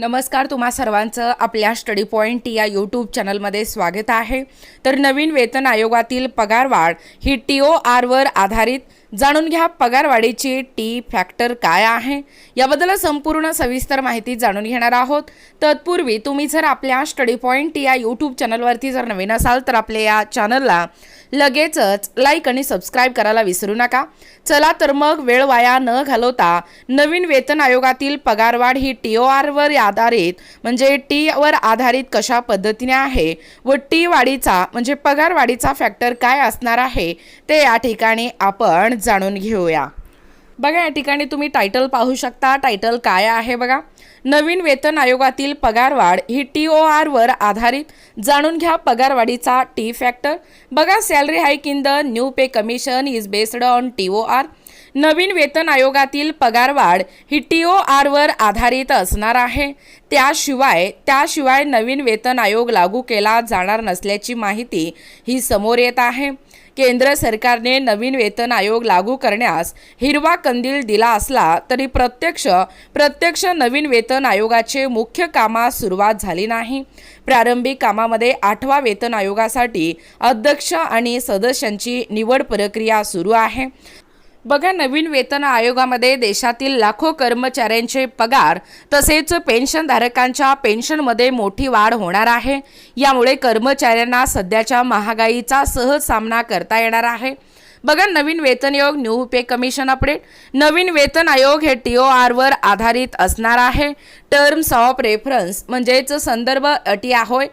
नमस्कार तुम्हा सर्वांचं आपल्या स्टडी पॉईंट या यूट्यूब चॅनलमध्ये स्वागत आहे. तर नवीन वेतन आयोगातील पगारवाढ ही टी ओ आरवर आधारित. जाणून घ्या पगारवाढीची टी फॅक्टर काय आहे. याबद्दल संपूर्ण सविस्तर माहिती जाणून घेणार आहोत. तत्पूर्वी तुम्ही जर आपल्या स्टडी पॉईंट या यूट्यूब चॅनलवरती जर नवीन असाल तर आपल्या या चॅनलला लगेचच लाईक आणि सबस्क्राईब करायला विसरू नका. चला तर मग वेळ वाया न घालवता नवीन वेतन आयोगातील पगारवाढ ही टी ओ आरवर आधारित म्हणजे टी वर आधारित कशा पद्धतीने आहे व टी वाढीचा म्हणजे पगारवाढीचा फॅक्टर काय असणार आहे ते या ठिकाणी आपण जाणून घेऊया. बघा या ठिकाणी तुम्ही टायटल पाहू शकता. टायटल काय आहे बघा? नवीन वेतन आयोगातील पगारवाढ ही टी ओ आरवर आधारित. जाणून घ्या पगारवाढीचा टी फॅक्टर बघा salary hike in the new pay commission is based on T O R नवीन वेतन आयोगातील पगारवाढ ही टी ओ आरवर आधारित असणार आहे. त्याशिवाय त्याशिवाय नवीन वेतन आयोग लागू केला जाणार नसल्याची माहिती ही समोर येत आहे. केंद्र सरकारने नवीन वेतन आयोग लागू करण्यास हिरवा कंदील दिला असला तरी प्रत्यक्ष प्रत्यक्ष नवीन वेतन आयोगाचे मुख्य कामास सुरुवात झाली नाही. प्रारंभिक कामामध्ये आठवा वेतन आयोगासाठी अध्यक्ष आणि सदस्यांची निवड प्रक्रिया सुरू आहे. बघा नवीन वेतन आयोगामध्ये देशातील लाखो कर्मचाऱ्यांचे पगार तसेच पेन्शनधारकांच्या पेन्शनमध्ये मोठी वाढ होणार आहे. यामुळे कर्मचाऱ्यांना सध्याच्या महागाईचा सहज सामना करता येणार आहे. बघा नवीन वेतन आयोग न्यू पे कमिशन अपडेट नवीन वेतन आयोग हे टी ओ आरवर आधारित असणार आहे. टर्म्स ऑफ रेफरन्स म्हणजेच संदर्भ अटी होय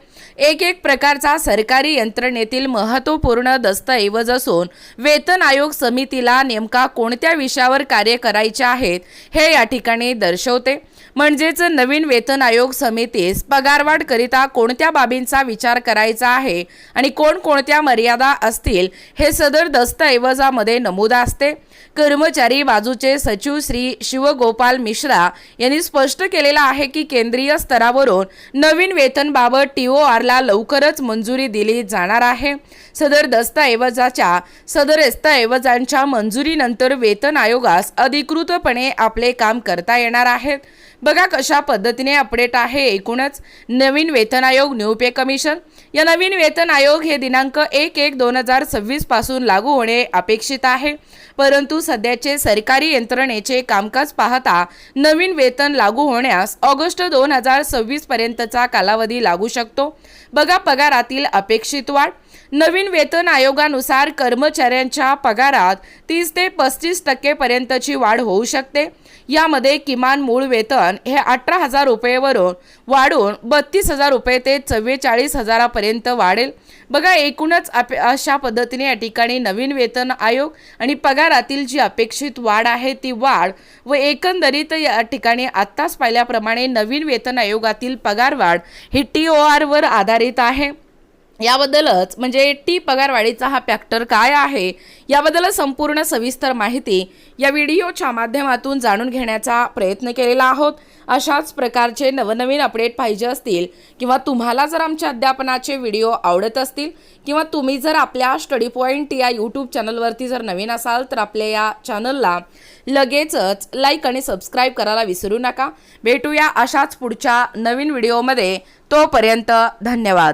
एक एक प्रकारचा सरकारी यंत्रणेतील महत्त्वपूर्ण दस्तऐवज असून वेतन आयोग समितीला नेमका कोणत्या विषयावर कार्य करायचे आहेत हे या ठिकाणी दर्शवते. म्हणजेच नवीन वेतन आयोग समितीस पगारवाढ करिता कोणत्या बाबींचा विचार करायचा आहे आणि कोणकोणत्या मर्यादा असतील हे सदर दस्तऐवजामध्ये नमूद असते. कर्मचारी बाजूचे सचिव श्री शिवगोपाल मिश्रा यांनी स्पष्ट केलेलं आहे की केंद्रीय स्तरावरून नवीन वेतनबाबत टी ओ आरला लवकरच मंजुरी दिली जाणार आहे. सदर दस्तऐवजाच्या सदर दस्तऐवजांच्या मंजुरीनंतर वेतन आयोगास अधिकृतपणे आपले काम करता येणार आहेत बघा कशा पद्धतीने अपडेट आहे एकूणच नवीन वेतन आयोग न्यू पे कमिशन. या नवीन वेतन आयोग हे दिनांक एक एक दोन हजार सव्वीसपासून लागू होणे अपेक्षित आहे. परंतु सध्याचे सरकारी यंत्रणेचे कामकाज पाहता नवीन वेतन लागू होण्यास ऑगस्ट दोन हजार सव्वीस पर्यंतचा कालावधी लागू शकतो. बघा पगारातील अपेक्षित वाढ. नवीन वेतन आयोगानुसार कर्मचाऱ्यांच्या पगारात तीस ते पस्तीस टक्केपर्यंतची वाढ होऊ शकते. यामध्ये किमान मूळ वेतन हे अठरा हजार रुपयेवरून वाढून बत्तीस हजार रुपये ते चव्वेचाळीस हजारापर्यंत वाढेल. बघा एकूणच अपे अशा पद्धतीने या ठिकाणी नवीन वेतन आयोग आणि पगारातील जी अपेक्षित वाढ आहे ती वाढ व एकंदरीत या ठिकाणी आत्ताच पाहिल्याप्रमाणे नवीन वेतन आयोगातील पगारवाढ ही टी ओ आरवर आधारित आहे. याबद्दलच म्हणजे टी पगारवाढीचा हा फॅक्टर काय आहे याबद्दल संपूर्ण सविस्तर माहिती या व्हिडिओच्या माध्यमातून जाणून घेण्याचा प्रयत्न केलेला आहोत. अशाच प्रकारचे नवनवीन अपडेट पाहिजे असतील किंवा तुम्हाला जर आमच्या अध्यापनाचे व्हिडिओ आवडत असतील किंवा तुम्ही जर आपल्या स्टडी पॉईंट या यूट्यूब चॅनलवरती जर नवीन असाल तर आपल्या या चॅनलला लगेचच लाईक आणि सबस्क्राईब करायला विसरू नका. भेटूया अशाच पुढच्या नवीन व्हिडिओमध्ये. तोपर्यंत धन्यवाद.